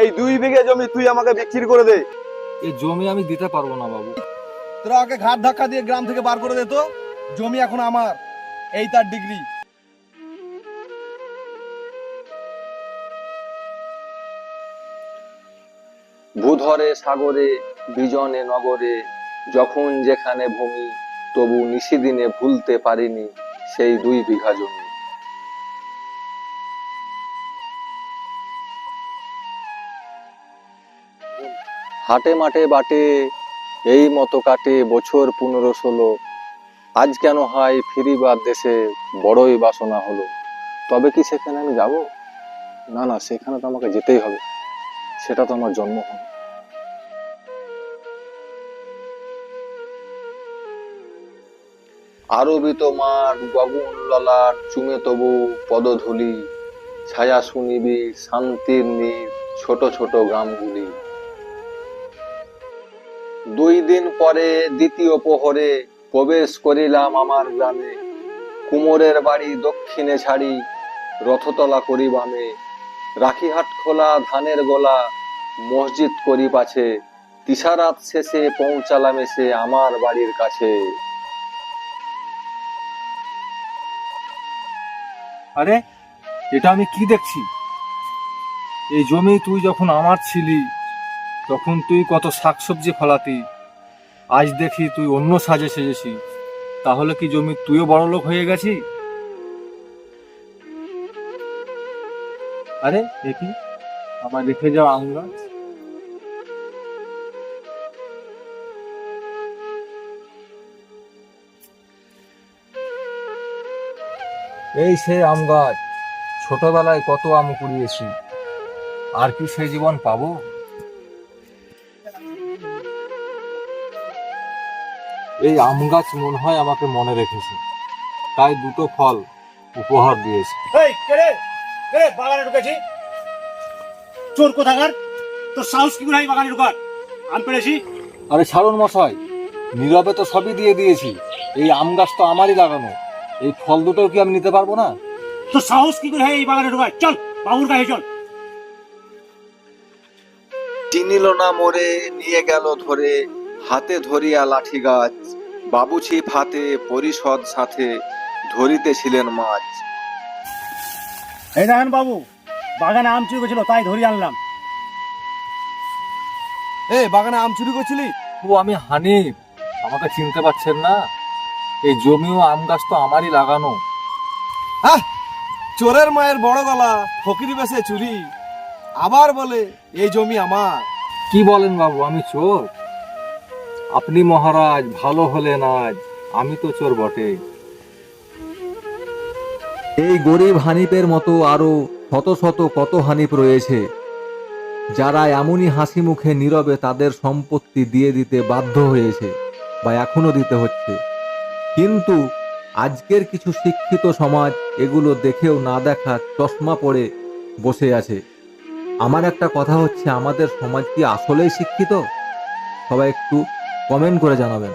এই দুই বিঘে জমি তুই আমাকে বিক্রি করে দে। এই জমি আমি দিতে পারব না বাবু। তোরা ওকে ঘাট ধাক্কা দিয়ে গ্রাম থেকে বার করে দে তো। জমি এখন আমার। এই তার ডিগ্রি। ভূধরে সাগরে বিজনে নগরে যখন যেখানে ভূমি তবু নিশিদিনে ভুলতে পারিনি সেই দুই বিঘা জমি। হাটে মাঠে বাটে, এই মতো কাটে বছর পনেরো ষোলো। আজ কেন হয় ফিরিবার দেশে বড়ই বাসনা হলো। তবে কি সেখানে আমি যাব? না না, সেখানে তো আমাকে যেতেই হবে। সেটা তো আমার জন্মভূমি আরবিত মাঠ গগন ললাট চুমে তবু পদধূলি, ছায়া শুনিবি শান্তির নীর, ছোট ছোট গ্রামগুলি দুই দিন পরে দ্বিতীয় প্রহরে প্রবেশ করিলাম আমার গ্রামে। কুমোরের বাড়ি দক্ষিণে ছাড়ি, রথতলা করি বামে। রাখিহাট খোলা, ধানের গোলা, মসজিদ করি পাছে। তিসারাত শেষে পৌঁছালাম এসে আমার বাড়ির কাছে। আরে, এটা আমি কি দেখছি? এই জমি তুই যখন আমার ছিলি তখন তুই কত শাকসবজি ফলাতি। আজ দেখি তুই অন্য সাজে সেজেছি। তাহলে কি জমি তুইও বড় লোক হয়ে গেছি? আরে দেখি আমার রেখে যাও আম গাছ এই সে আম গাছ, ছোটবেলায় কত আম কুড়িয়েছি। আর কি সে জীবন পাবো? এই আম গাছ মনে হয় আমাকে মনে রেখেছে। তাই দুটো ফল উপহার দিয়েছে। এই কে রে? কে রে? বাগানে ঢুকেছি? চোর কোথাকার? তোর সাহস কি করে হয় বাগানে ঢুকার? আম পেড়েছি? আরে ছাড়ুন মশাই নীরবে তো সবই দিয়ে দিয়েছি। এই আম গাছ তো আমারই লাগানো। এই ফল দুটো কি আমি নিতে পারব না? তোর সাহস কি করে হয় এই বাগানে ঢুকার? চল বাবুর কাছে চল। চিনিল না মোরে নিয়ে গেল ধরে। হাতে ধরিয়া লাঠি গাছ বাবুছি ফাতে পরিষদ সাথে ধরিতেছিলেন মাছ। এই দেখেন বাবু বাগানে আম চুরি করেছিল তাই ধরি আনলাম। এ বাগানে আম চুরি করছিলি? ও আমি হানিফ। আমাকে চিনতে পারছেন না? এই জমি ও আম গাছ তো আমারই লাগানো। চোরের মায়ের বড় গলা ফকিরি বেসে চুরি। আবার বলে এই জমি আমার। কি বলেন বাবু আমি চোর? আপনি মহারাজ, ভালো হলেন আজ। আমি তো চোর বটে। এই গরিব হানিফের মতো আরও শত শত কত হানিফ রয়েছে, যারা এমনই হাসি মুখে নীরবে তাদের সম্পত্তি দিয়ে দিতে বাধ্য হয়েছে বা এখনও দিতে হচ্ছে। কিন্তু আজকের কিছু শিক্ষিত সমাজ এগুলো দেখেও না দেখা চশমা পড়ে বসে আছে। আমার একটা কথা হচ্ছে, আমাদের সমাজ কি আসলেই শিক্ষিত? সবাই একটু কমেন্ট করে জানাবেন।